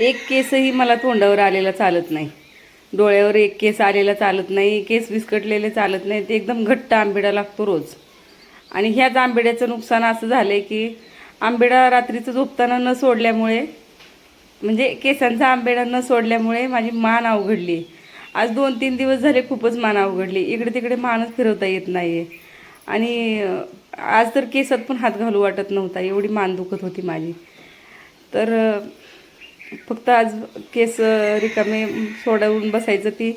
एक केसही मला तोंडावर आलेला चालत नाही. डोळ्यावर एक केस आलेला चालत नाही केस विस्कटलेले चालत नाही ते एकदम घट्ट आंबेडा लागतो रोज. आणि ह्याच आंबेड्याचं नुकसान असं झालं आहे की आंबेडा रात्रीचं झोपताना न सोडल्यामुळे म्हणजे केसांचा आंबेडा न सोडल्यामुळे माझी मान अवघडली. आज दोन तीन दिवस झाले खूपच मान अवघडली. इकडे तिकडे मानच फिरवता येत नाही आहे आणि आज तर केसात पण हात घालू वाटत नव्हता. एवढी मान दुखत होती माझी. तर फक्त आज केस रिकामे सोडवून बसायचं ती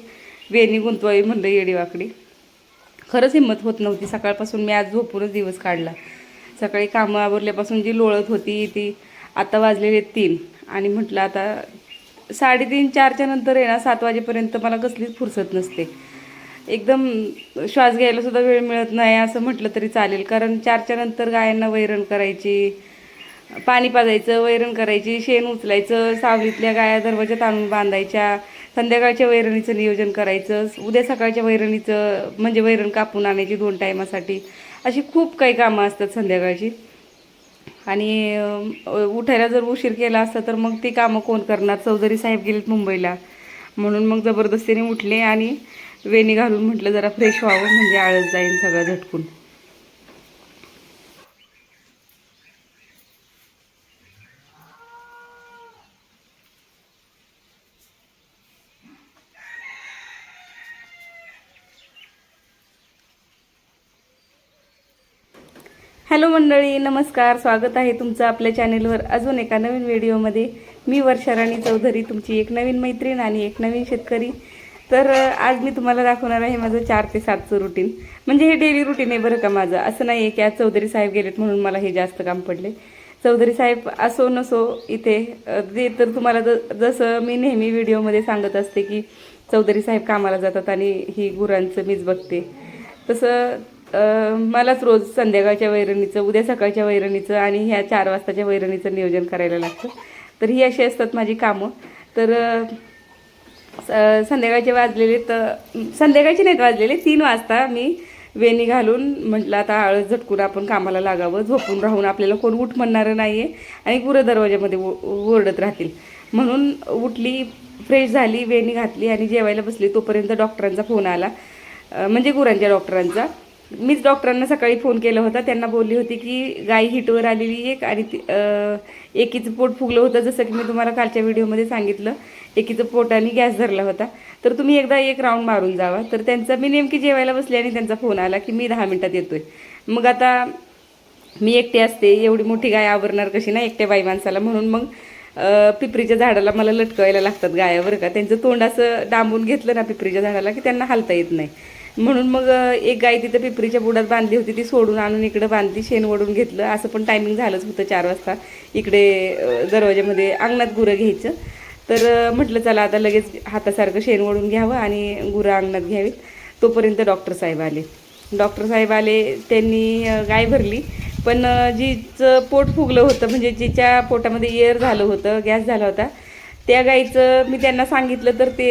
वेणी गुंतवावी म्हणलं येडीवाकडी. खरंच हिंमत होत नव्हती. सकाळपासून मी आज झोपूनच दिवस काढला. सकाळी कामं आवरल्यापासून जी लोळत होती ती आता वाजलेले तीन. आणि म्हटलं आता साडेतीन चारच्या नंतर आहे ना सात वाजेपर्यंत मला कसलीच फुरसत नसते. एकदम श्वास घ्यायला सुद्धा वेळ मिळत नाही असं म्हटलं तरी चालेल. कारण चारच्या नंतर गायांना वैरण करायची पाणी पाजायचं वैरण करायची शेण उचलायचं सावलीतल्या गाया दरवाजात आणून बांधायच्या संध्याकाळच्या वैरणीचं नियोजन करायचं उद्या सकाळच्या वैरणीचं म्हणजे वैरण कापून आणायची दोन टायमासाठी. अशी खूप काही कामं असतात संध्याकाळची. आणि उठायला जर उशीर केला असता तर मग ती कामं कोण करणार? चौधरी साहेब गेलेत मुंबईला. म्हणून मग जबरदस्तीने उठले आणि वेणी घालून म्हटलं जरा फ्रेश व्हावं म्हणजे आळस जाईन सगळं झटकून. हॅलो मंडळी नमस्कार. स्वागत आहे तुमचं आपल्या चॅनेलवर. अजून एका नवीन व्हिडिओमध्ये. मी वर्षाराणी चौधरी तुमची एक नवीन मैत्रीण आणि एक नवीन शेतकरी. तर आज मी तुम्हाला दाखवणार आहे माझं चार ते सातचं रुटीन म्हणजे हे डेली रुटीन आहे बरं का माझं. असं नाही आहे की आज चौधरी साहेब गेलेत म्हणून मला हे जास्त काम पडले. चौधरी साहेब असो नसो इथे ते तर तुम्हाला ज- जसं मी नेहमी व्हिडिओमध्ये सांगत असते की चौधरी साहेब कामाला जातात आणि ही गुरांचं मीच बघते. तसं मलाच रोज संध्याकाळच्या वैरणीचं उद्या सकाळच्या वैरणीचं आणि ह्या चार वाजताच्या वैरणीचं नियोजन करायला लागतं. तर ही अशी असतात माझी कामं. तर स- संध्याकाळचे वाजलेले तर संध्याकाळचे नाहीत वाजलेले तीन वाजता मी वेणी घालून म्हटलं आता आळस झटकून आपण कामाला लागावं झोपून राहून आपल्याला कोण उठ म्हणणारं नाही आहे आणि गुरं दरवाज्यामध्ये वो ओरडत राहतील. म्हणून उठली फ्रेश झाली वेणी घातली आणि जेवायला बसली. तोपर्यंत डॉक्टरांचा फोन आला. म्हणजे गुरांच्या डॉक्टरांचा. मीच डॉक्टरांना सकाळी फोन केला होता. त्यांना बोलली होती की गाय हिटवर आलेली एक आणि ती एकीचं पोट फुगलं होतं जसं की मी तुम्हाला कालच्या व्हिडिओमध्ये सांगितलं. एकीचं पोट आणि गॅस धरला होता. तर तुम्ही एकदा एक राऊंड मारून जावा. तर त्यांचा मी नेमकी जेवायला बसले आणि त्यांचा फोन आला की मी दहा मिनटात येतोय. मग आता मी एकटी असते. एवढी मोठी गाय आवरणार कशी ना? एकट्या बाई माणसाला म्हणून मग पिपरीच्या झाडाला मला लटकवायला लागतात गायावर का? त्यांचं तोंड असं डांबून घेतलं ना पिपरीच्या झाडाला की त्यांना हालता येत नाही. म्हणून मग एक गाय तिथं पिपरीच्या बुडात बांधली होती ती सोडून आणून इकडं बांधली शेण ओढून घेतलं. असं पण टायमिंग झालंच होतं चार वाजता. इकडे दरवाज्यामध्ये अंगणात गुरं घ्यायचं. तर म्हटलं चला आता लगेच हातासारखं शेण ओढून घ्यावं आणि गुरं अंगणात घ्यावीत. तोपर्यंत डॉक्टर साहेब आले. डॉक्टर साहेब आले त्यांनी गाय भरली. पण जिचं पोट फुगलं होतं म्हणजे जिच्या पोटामध्ये एअर झालं होतं गॅस झाला होता त्या गाईचं मी त्यांना सांगितलं तर ते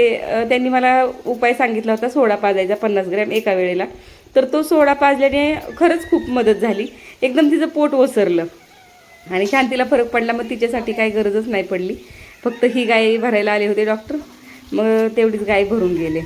त्यांनी मला उपाय सांगितला होता सोडा पाजायचा पन्नास ग्रॅम एका वेळेला. तर तो सोडा पाजल्याने खरंच खूप मदत झाली. एकदम तिचं पोट ओसरलं आणि शांतीला फरक पडला. मग तिच्यासाठी काही गरजच नाही पडली. फक्त ही गाय भरायला आले होते डॉक्टर. मग तेवढीच गाय भरून गेले.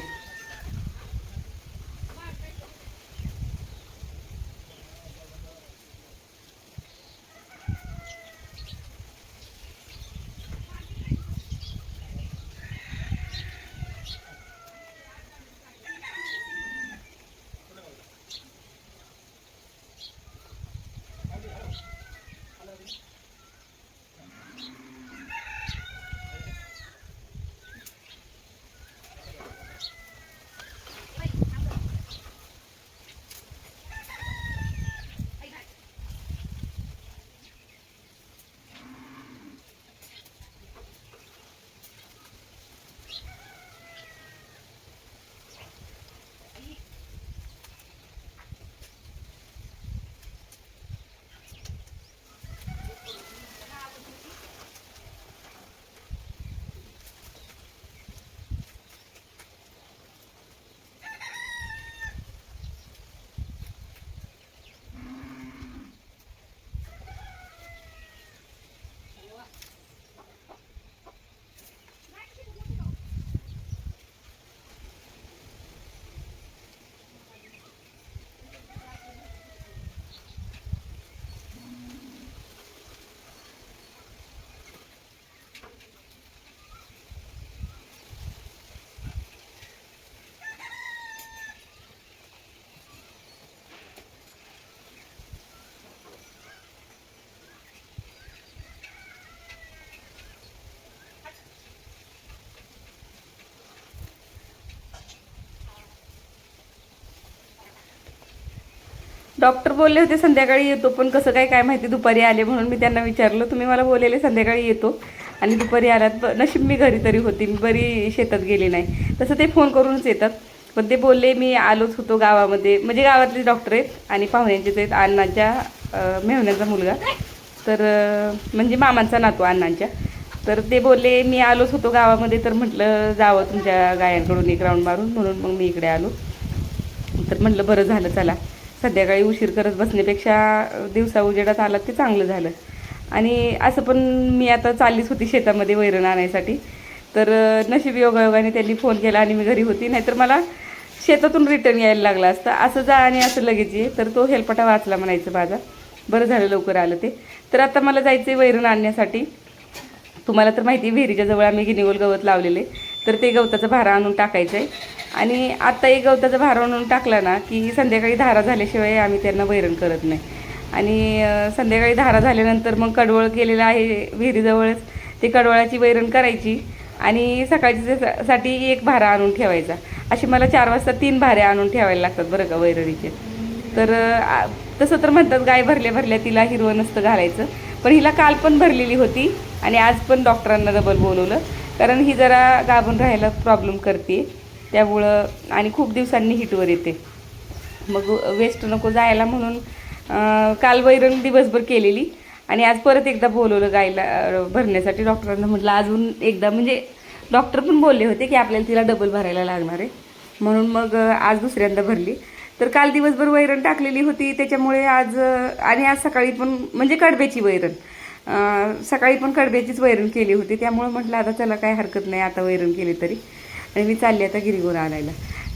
डॉक्टर बोलले होते संध्याकाळी येतो. पण कसं काय काय माहिती दुपारी आले म्हणून मी त्यांना विचारलं तुम्ही मला बोललेले संध्याकाळी येतो आणि दुपारी आलात नशीब मी घरी तरी होती मी बरी शेतात गेली नाही. तसं ते फोन करूनच येतात. पण ते बोलले मी आलोच होतो गावामध्ये. म्हणजे गावातले डॉक्टर आहेत आणि पाहुण्यांचेच आहेत अण्णांच्या मेहण्याचा मुलगा. तर म्हणजे मामांचा नातू अण्णांच्या. तर ते बोलले मी आलोच होतो गावामध्ये. तर म्हटलं जावं तुमच्या गायांकडून एक राऊंड मारून म्हणून मग मी इकडे आलो. तर म्हटलं बरं झालं चला. संध्याकाळी उशीर करत बसण्यापेक्षा दिवसा उजेडात आला ते चांगलं झालं. आणि असं पण मी आता चाललीच होती शेतामध्ये वैरण आणायसाठी. तर नशीब योगायोगाने त्यांनी फोन केला आणि मी घरी होती. नाहीतर मला शेतातून रिटर्न यायला लागला असतं. असं जा आणि असं लगेच ये. तर तो हेलपटा वाचला म्हणायचं माझा. बरं झालं लवकर आलं ते. तर आता मला जायचं आहे वैरण आणण्यासाठी. तुम्हाला तर माहिती आहे विहिरीच्या जवळ आम्ही गिनिगोल गवत लावलेले तर ते गवताचं भारा आणून टाकायचं आहे आणि आत्ता एक गवताचा भारा आणून टाकला ना की संध्याकाळी धारा झाल्याशिवाय आम्ही त्यांना वैरण करत नाही. आणि संध्याकाळी धारा झाल्यानंतर मग कडवळ केलेलं आहे विहिरीजवळच ते कडवळाची वैरण करायची आणि सकाळच्या साठी एक भारा आणून ठेवायचा. अशी मला चार वाजता तीन भारे आणून ठेवायला लागतात बरं का वैरणीचे. तर आ, तसं तर म्हणतात गाय भरल्या भरल्या तिला हिरवं नसतं घालायचं. पण हिला काल पण भरलेली होती आणि आज पण डॉक्टरांना डबल बोलवलं. कारण ही जरा गाबून राहायला प्रॉब्लेम करते. त्यामुळं आणि खूप दिवसांनी हिटवर येते. मग वेस्ट नको जायला म्हणून काल वैरण दिवसभर केलेली. आणि आज परत एकदा बोलवलं गायला भरण्यासाठी डॉक्टरांना म्हटलं अजून एकदा म्हणजे डॉक्टर पण बोलले होते की आपल्याला तिला डबल भरायला लागणार आहे. म्हणून मग आज दुसऱ्यांदा भरली. तर काल दिवसभर वैरण टाकलेली होती. त्याच्यामुळे आज आणि आज सकाळी पण म्हणजे कडब्याची वैरण. सकाळी पण कडब्याचीच वैरण केली होती. त्यामुळे म्हटलं आता चला काय हरकत नाही आता वैरण केली तरी. आणि मी चालली आता गिरीगोर आणायला.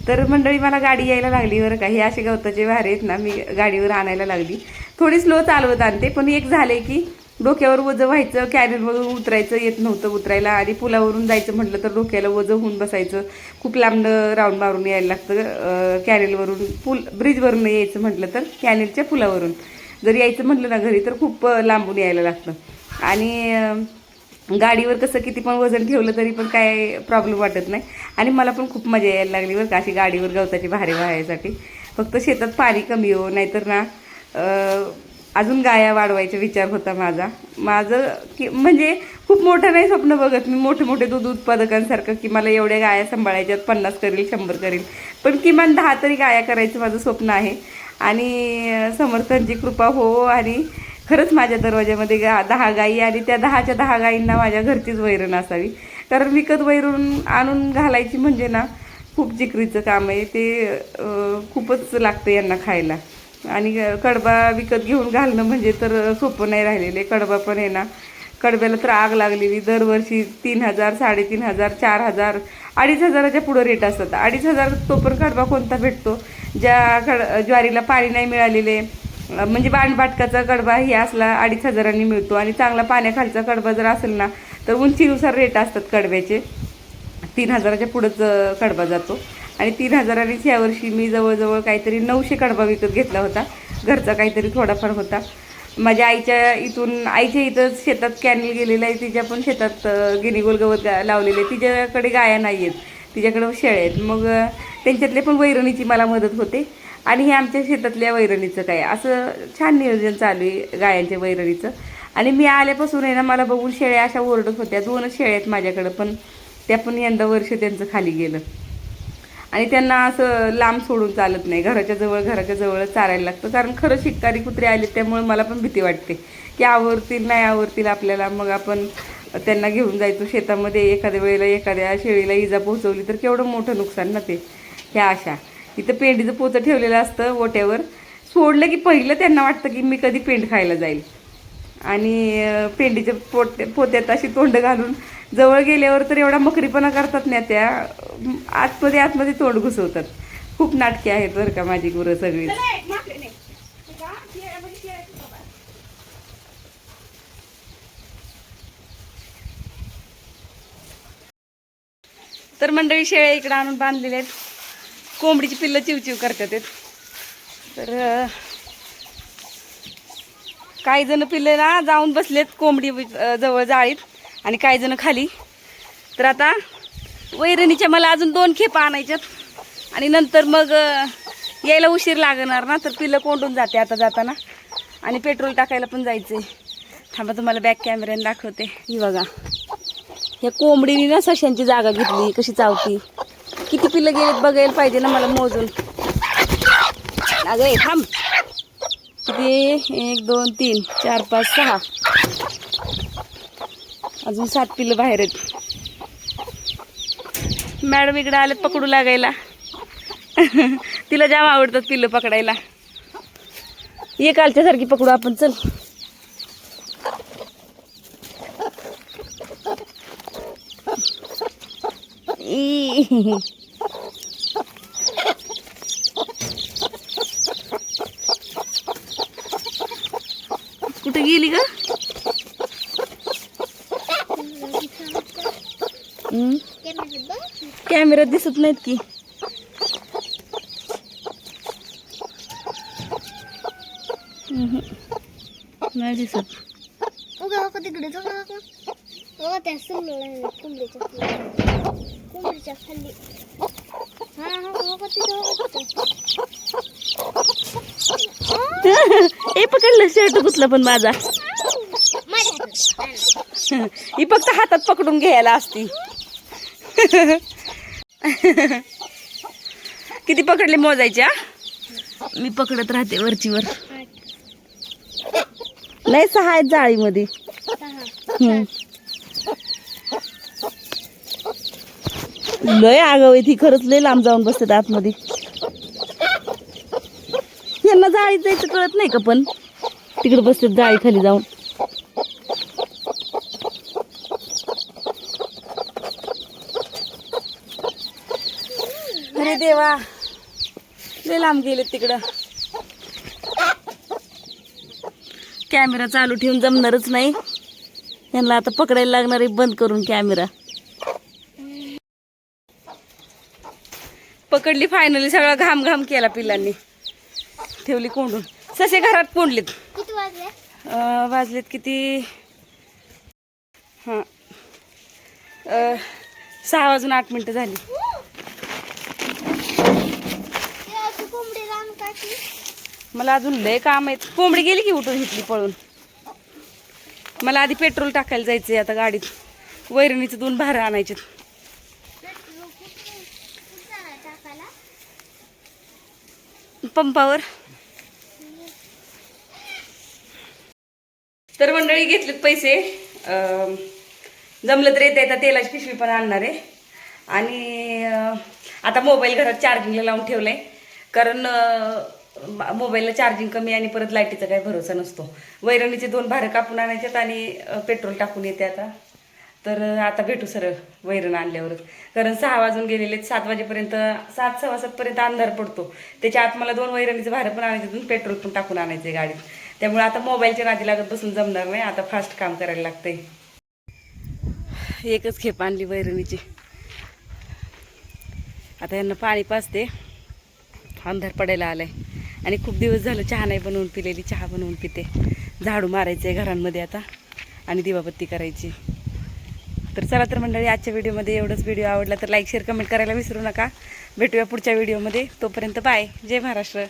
तर मंडळी मला गाडी यायला लागली बरं का. हे असे गवताचे वारे आहेत ना मी गाडीवर आणायला लागली. थोडी स्लो चालवत आणते पण एक झाले की डोक्यावर वजं व्हायचं कॅरेलवरून उतरायचं येत नव्हतं उतरायला. आणि पुलावरून जायचं म्हटलं तर डोक्याला वजं होऊन बसायचं. खूप लांबनं राऊंड मारून यायला लागतं. अं, कॅनेलवरून पूल ब्रिजवरून यायचं म्हटलं तर कॅनेलच्या पुलावरून. जर यायचं म्हटलं ना घरी तर खूप लांबून यायला लागतं. आणि गाडीवर कसं किती पण वजन ठेवलं तरी पण काय प्रॉब्लेम वाटत नाही. आणि मला पण खूप मजा यायला लागली बरं का अशी गाडीवर गवताची भारी वाहायसाठी. फक्त शेतात पाणी कमी हो नाहीतर ना अजून गाया वाढवायचा विचार होता माझा. माझं की म्हणजे खूप मोठं नाही स्वप्न बघत मी मोठे मोठे दूध उत्पादकांसारखं की मला एवढ्या गाया सांभाळायच्यात पन्नास करेल शंभर करेल. पण किमान दहा तरी गाया करायचं माझं स्वप्न आहे. आणि समर्थांची कृपा हो आणि खरंच माझ्या दरवाज्यामध्ये गा दहा गाई आणि त्या दहाच्या दहा गाईंना माझ्या घरचीच वैरण असावी. कारण विकत वैरून आणून घालायची म्हणजे ना खूप जिकरीचं काम आहे. ते खूपच लागतं यांना खायला. आणि कडबा विकत घेऊन घालणं म्हणजे तर सोपं नाही राहिलेले कडबा पण आहे ना कडब्याला तर आग लागलेली. दरवर्षी तीन हजार साडेतीन हजार चार हजार अडीच हजाराच्या पुढं रेट असतात. अडीच हजार तो पण कडबा कोणता भेटतो? ज्या कड ज्वारीला पाणी नाही मिळालेले म्हणजे बाणबाटकाचा कडबा हे असला अडीच हजारांनी मिळतो आणि चांगला पाण्याखालचा कडबा जर असेल ना तर उंचीनुसार रेट असतात कडब्याचे तीन हजाराच्या पुढंच कडबा जातो. आणि तीन हजारांनीच यावर्षी मी जवळजवळ काहीतरी नऊशे कडबा विकत घेतला होता. घरचा काहीतरी थोडाफार होता. माझ्या आईच्या इथून आईच्या इथं शेतात कॅनल गेलेलं आहे तिच्या पण शेतात अं, गिनीगोल गवत गा लावलेले तिच्याकडे गाया नाही आहेत. तिच्याकडे शेळ्या आहेत. मग त्यांच्यातले पण वैरणीची मला मदत होते. आणि हे आमच्या शेतातल्या वैरणीचं काय असं छान नियोजन चालू आहे गायांच्या वैरणीचं. आणि मी आल्यापासून आहे ना मला बघून शेळ्या अशा ओरडत होत्या. दोनच शेळ्या आहेत माझ्याकडं पण त्या पण यंदा वर्ष त्यांचं खाली गेलं. आणि त्यांना असं लांब सोडून चालत नाही. घराच्या जवळ घराच्या जवळ चारायला लागतं. कारण खरं शिकारी कुत्रे आले त्यामुळे मला पण भीती वाटते. की आवडतील नाही आवडतील आपल्याला. मग आपण त्यांना घेऊन जायचो शेतामध्ये. एखाद्या वेळेला एखाद्या शेळीला इजा पोहोचवली तर केवढं मोठं नुकसान ना ते. ह्या अशा. इथं पेंडीचं पोचं ठेवलेलं असतं ओट्यावर. सोडलं की पहिलं त्यांना वाटतं की मी कधी पेंड खायला जाईल. आणि पेंडीच्या पोट पोत्यात अशी तोंड घालून जवळ गेल्यावर तर एवढा मकरीपणा करतात ना त्या आतमध्ये आतमध्ये तोंड घुसवतात. खूप नाटके आहेत बरं का माझी गुरं सगळी तर मंडळी शेळ्या इकडे आणून बांधलेल्या आहेत. कोंबडीची पिल्लं चिवचिव करतात तर काही जण पिल्ले ना जाऊन बसलेत कोंबडी जवळ जाळीत आणि काही जण खाली. तर आता वैरणीच्या मला अजून दोन खेपा आणायच्यात आणि नंतर मग यायला उशीर लागणार ना तर पिल्लं कोंडून जाते आता जाताना. आणि पेट्रोल टाकायला पण जायचं आहे थांबा तुम्हाला बॅक कॅमेऱ्याने दाखवते. ही बघा. ह्या कोंबडीने ना सशांची जागा घेतली कशी चावती. किती पिल्लं गेलेत बघायला पाहिजे ना मला मोजून. अगं ए, थांब. किती? एक दोन तीन चार पाच सहा. अजून सात पिल्लं बाहेर आहेत. मॅडम इकडं आलेत पकडू लागायला. तिला जाम आवडतात पिल्लं पकडायला. ये कालच्यासारखी पकडू आपण चल. ई. कुठे गेली का कॅमेऱ्यात दिसत नाहीत की. नाही दिसत. हो तिकडे कोंबडीच्या खाली ए पकडलं शर्ट घुसला पण माझा. ही फक्त हातात पकडून घ्यायला असती. किती पकडले मोजायच्या मी पकडत राहते वरची वर नाही सहा आहेत जाळीमध्ये. सहा. लय आगाव ती खरंच लय लांब जाऊन बसतात आतमध्ये. यांना जाळीत जायचं कळत नाही का पण? तिकडे बसतात जाळी खाली जाऊन. अरे देवा. लय लांब गेले तिकडं. कॅमेरा चालू ठेवून जमणारच नाही. यांना आता पकडायला लागणार आहे बंद करून कॅमेरा. पकडली फायनली सगळा घाम घाम केला पिल्लांनी. ठेवली कोंडून. ससे घरात कोंडलीत. वाजलेत किती? हां. सहा वाजून आठ मिनटं झाली. मला अजून लय काम आहेत. कोंबडी गेली की उठून घेतली पळून? मला आधी पेट्रोल टाकायला जायचंय आता गाडीत. वैरणीचे दोन भारं आणायचे पंपावर. तर मंडळी घेतलेत पैसे. अं, जमलं तर येते आता तेलाची पिशवी पण आणणार आहे. आणि आता मोबाईल घरात चार्जिंगला लावून ठेवलंय. कारण मोबाईलला चार्जिंग कमी आणि परत लाईटीचा काही भरोसा नसतो. वैरणीचे दोन भारं कापून आणायच्यात आणि पेट्रोल टाकून येते आता. तर आता भेटू सरळ वैरण आणल्यावरच. कारण सहा वाजून गेलेले सात वाजेपर्यंत सात सव्वा सातपर्यंत अंधार पडतो. त्याच्या आत मला दोन वैरणीचं भाडं पण आणायचं पेट्रोल पण टाकून आणायचं गाडीत. त्यामुळे आता मोबाईलच्या नादी लागत बसून जमणार नाही आता फास्ट काम करायला लागतंय. एकच खेप आणली वैरणीची. आता यांना पाणी पाचते अंधार पडायला आलाय. आणि खूप दिवस झालं चहा नाही बनवून पिलेली चहा बनवून पिते. झाडू मारायचं आहे घरांमध्ये आता आणि दिवाबत्ती करायची. तर चला तर मंडळी आजच्या व्हिडिओमध्ये एवढंच. व्हिडिओ आवडला तर लाईक शेअर कमेंट करायला विसरू नका. भेटूया पुढच्या व्हिडिओमध्ये. तोपर्यंत बाय. जय महाराष्ट्र.